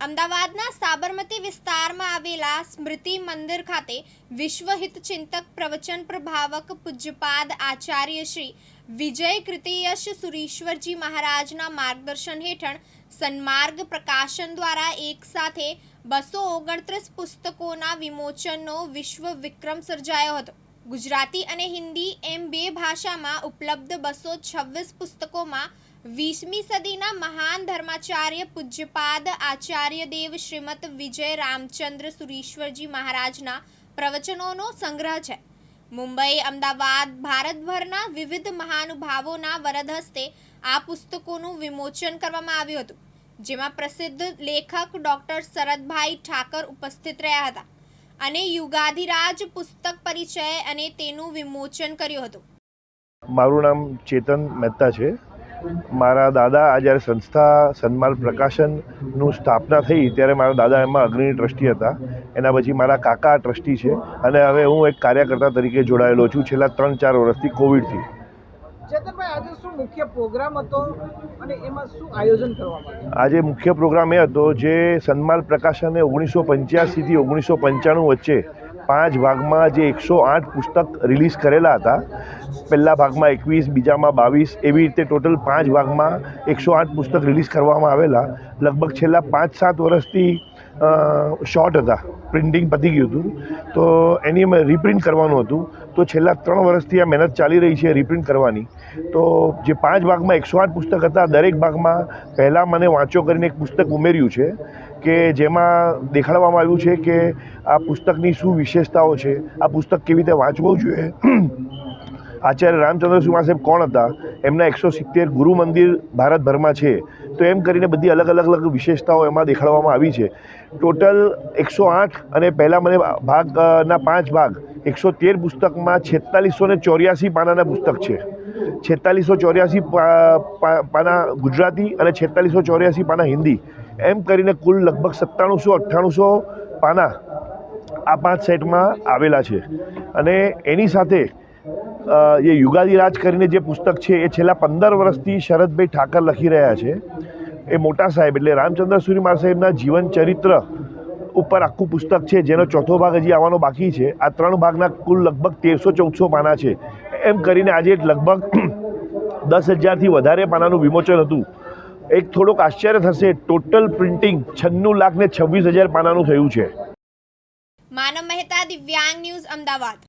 અમદાવાદના સાબરમતી વિસ્તારમાં આવેલા સ્મૃતિ મંદિર ખાતે વિશ્વ હિતચિંતક પ્રવચન પ્રભાવક પૂજ્યપાદ આચાર્ય શ્રી વિજય કૃતિયશ સુરીશ્વરજી મહારાજના માર્ગદર્શન હેઠળ સન્માર્ગ પ્રકાશન દ્વારા એક સાથે બસો ઓગણત્રીસ પુસ્તકોના વિમોચનનો વિશ્વ વિક્રમ સર્જાયો હતો. ગુજરાતી અને હિન્દી એમ બે ભાષામાં ઉપલબ્ધ બસો છવ્વીસ પુસ્તકોમાં વીસમી સદીના મહાન ધર્માચાર્ય પૂજ્યપાદ આચાર્ય દેવ શ્રીમદ વિજય રામચંદ્ર સુરીશ્વરજી મહારાજના પ્રવચનોનો સંગ્રહ છે. મુંબઈ, અમદાવાદ, ભારતભરના વિવિધ મહાનુભાવોના વરદ હસ્તે આ પુસ્તકોનું વિમોચન કરવામાં આવ્યું હતું, જેમાં પ્રસિદ્ધ લેખક ડૉક્ટર શરદભાઈ ઠાકર ઉપસ્થિત રહ્યા હતા અને યુગાધિરાજ પુસ્તક પરિચય અને તેનું વિમોચન કર્યું હતું. મારું નામ ચેતન મહેતા છે. મારા દાદા આ જ્યારે સંસ્થા સન્માન પ્રકાશનનું સ્થાપના થઈ ત્યારે મારા દાદા એમાં અગ્રણી ટ્રસ્ટી હતા. એના પછી મારા કાકા ટ્રસ્ટી છે અને હવે હું એક કાર્યકર્તા તરીકે જોડાયેલો છું. છેલ્લા ત્રણ ચાર વર્ષથી કોવિડથી. આજે મુખ્ય પ્રોગ્રામ એ હતો જે સન્માન પ્રકાશને ઓગણીસો પંચ્યાસીથી ઓગણીસો પંચાણું વચ્ચે પાંચ ભાગમાં જે એકસો આઠ પુસ્તક રિલીઝ કરેલા હતા. પહેલા ભાગમાં એકવીસ, બીજામાં બાવીસ, એવી રીતે ટોટલ પાંચ ભાગમાં એકસો આઠ પુસ્તક રિલીઝ કરવામાં આવેલા. લગભગ છેલ્લા પાંચ સાત વર્ષથી શોર્ટ હતા. પ્રિન્ટિંગ પતી ગયું હતું. તો એની અમે રીપ્રિન્ટ કરવાનું હતું. તો છેલ્લા ત્રણ વર્ષથી આ મહેનત ચાલી રહી છે રીપ્રિન્ટ કરવાની. તો જે પાંચ ભાગમાં એકસો આઠ પુસ્તક હતા, દરેક ભાગમાં પહેલાં મને વાંચો કરીને એક પુસ્તક ઉમેર્યું છે કે જેમાં દેખાડવામાં આવ્યું છે કે આ પુસ્તકની શું વિશેષતાઓ છે. આ પુસ્તક કેવી રીતે વાંચવું જોઈએ? આચાર્ય રામચંદ્ર સુમા કોણ હતા? એમના એકસો સિત્તેર ગુરુ મંદિર ભારતભરમાં છે. તો એમ કરીને બધી અલગ અલગ અલગ વિશેષતાઓ એમાં દેખાડવામાં આવી છે. ટોટલ એકસો આઠ અને પહેલાં મને ભાગના પાંચ ભાગ, એકસો તેર પુસ્તકમાં છેતાલીસો ને ચોર્યાસી પાનાના પુસ્તક છે. છેતાલીસો ચોર્યાસી પાના ગુજરાતી અને છેતાલીસો ચોર્યાસી પાના હિન્દી. એમ કરીને કુલ લગભગ સત્તાણુંસો, અઠ્ઠાણુંસો પાના આ પાંચ સેટમાં આવેલા છે. અને એની સાથે એ યુગાદી યુગાદિરાજ કરીને જે પુસ્તક છે, એ છેલ્લા પંદર વર્ષથી શરદભાઈ ઠાકર લખી રહ્યા છે. એ મોટા સાહેબ એટલે રામચંદ્ર સુરીમાર સાહેબના જીવન ચરિત્ર ઉપર આખું પુસ્તક છે, જેનો ચોથો ભાગ હજી આવવાનો બાકી છે. આ ત્રણ ભાગના કુલ લગભગ તેરસો ચૌદસો પાના છે. એમ કરીને આજે લગભગ દસ હજારથી વધારે પાનાનું વિમોચન હતું. એક થોડોક આશ્ચર્ય થશે, ટોટલ પ્રિન્ટિંગ છન્નું લાખ ને છવ્વીસ હજાર પાનાનું થયું છે. મહેતા દિવ્યાંગ ન્યૂઝ અમદાવાદ